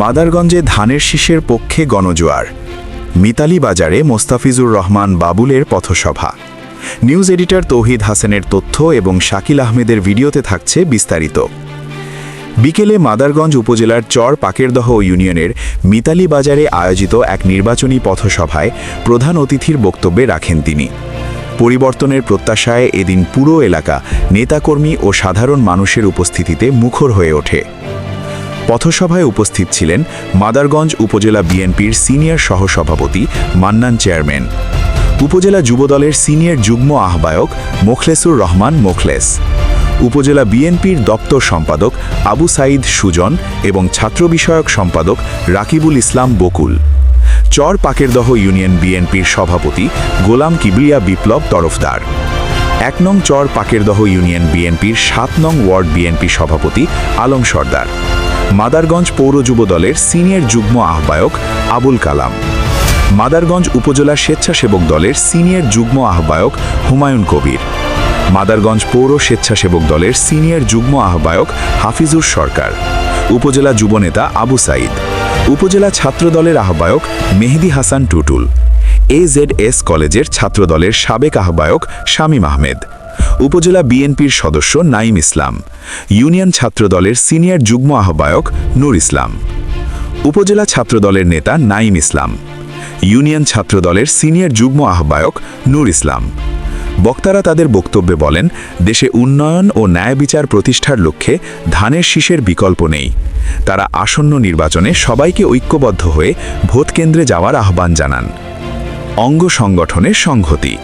মাদারগঞ্জে ধানের শীষের পক্ষে গণজোয়ার। মিতালি বাজারে মোস্তাফিজুর রহমান বাবুলের পথসভা। নিউজ এডিটর তৌহিদ হাসানের তথ্য এবং শাকিল আহমেদের ভিডিওতে থাকছে বিস্তারিত। বিকেলে মাদারগঞ্জ উপজেলার চর পাকেরদহ ইউনিয়নের মিতালি বাজারে আয়োজিত এক নির্বাচনী পথসভায় প্রধান অতিথির বক্তব্যে রাখেন তিনি। পরিবর্তনের প্রত্যাশায় এদিন পুরো এলাকা নেতাকর্মী ও সাধারণ মানুষের উপস্থিতিতে মুখর হয়ে ওঠে। পথসভায় উপস্থিত ছিলেন মাদারগঞ্জ উপজেলা বিএনপির সিনিয়র সহসভাপতি মান্নান চেয়ারম্যান। উপজেলা যুবদলের সিনিয়র যুগ্ম আহ্বায়ক মোখলেসুর রহমান মোখলেস। উপজেলা বিএনপির দপ্তর সম্পাদক আবু সাইদ সুজন এবং ছাত্র বিষয়ক সম্পাদক রাকিবুল ইসলাম বকুল। চর পাকেরদহ ইউনিয়ন বিএনপির সভাপতি গোলাম কিবরিয়া বিপ্লব তরফদার। এক নং চর পাকেরদহ ইউনিয়ন বিএনপির সাত নং ওয়ার্ড বিএনপি সভাপতি আলম সর্দার। মাদারগঞ্জ পৌর যুব দলের সিনিয়র যুগ্ম আহ্বায়ক আবুল কালাম। মাদারগঞ্জ উপজেলা স্বেচ্ছাসেবক দলের সিনিয়র যুগ্ম আহ্বায়ক হুমায়ুন কবির। মাদারগঞ্জ পৌর স্বেচ্ছাসেবক দলের সিনিয়র যুগ্ম আহ্বায়ক হাফিজুর সরকার। উপজেলা যুবনেতা আবু সাইদ। উপজেলা ছাত্রদলের আহ্বায়ক Mehedi Hasan Tutul. A Z S কলেজের ছাত্রদলের সাবেক আহ্বায়ক শামীম আহমেদ। উপজেলা বিএনপির সদস্য নাইম ইসলাম, ইউনিয়ন ছাত্রদলের সিনিয়র যুগ্ম আহ্বায়ক নূর ইসলাম, উপজেলা ছাত্রদলের নেতা নাইম ইসলাম, ইউনিয়ন ছাত্রদলের সিনিয়র যুগ্ম আহ্বায়ক নূর ইসলাম। বক্তারা তাদের বক্তব্যে বলেন, দেশে উন্নয়ন ও ন্যায় বিচার প্রতিষ্ঠার লক্ষ্যে ধানের শীষের বিকল্প নেই। তারা আসন্ন নির্বাচনে সবাইকে ঐক্যবদ্ধ হয়ে ভোট কেন্দ্রে যাওয়ার আহ্বান জানান। অঙ্গ সংগঠনের সংহতি।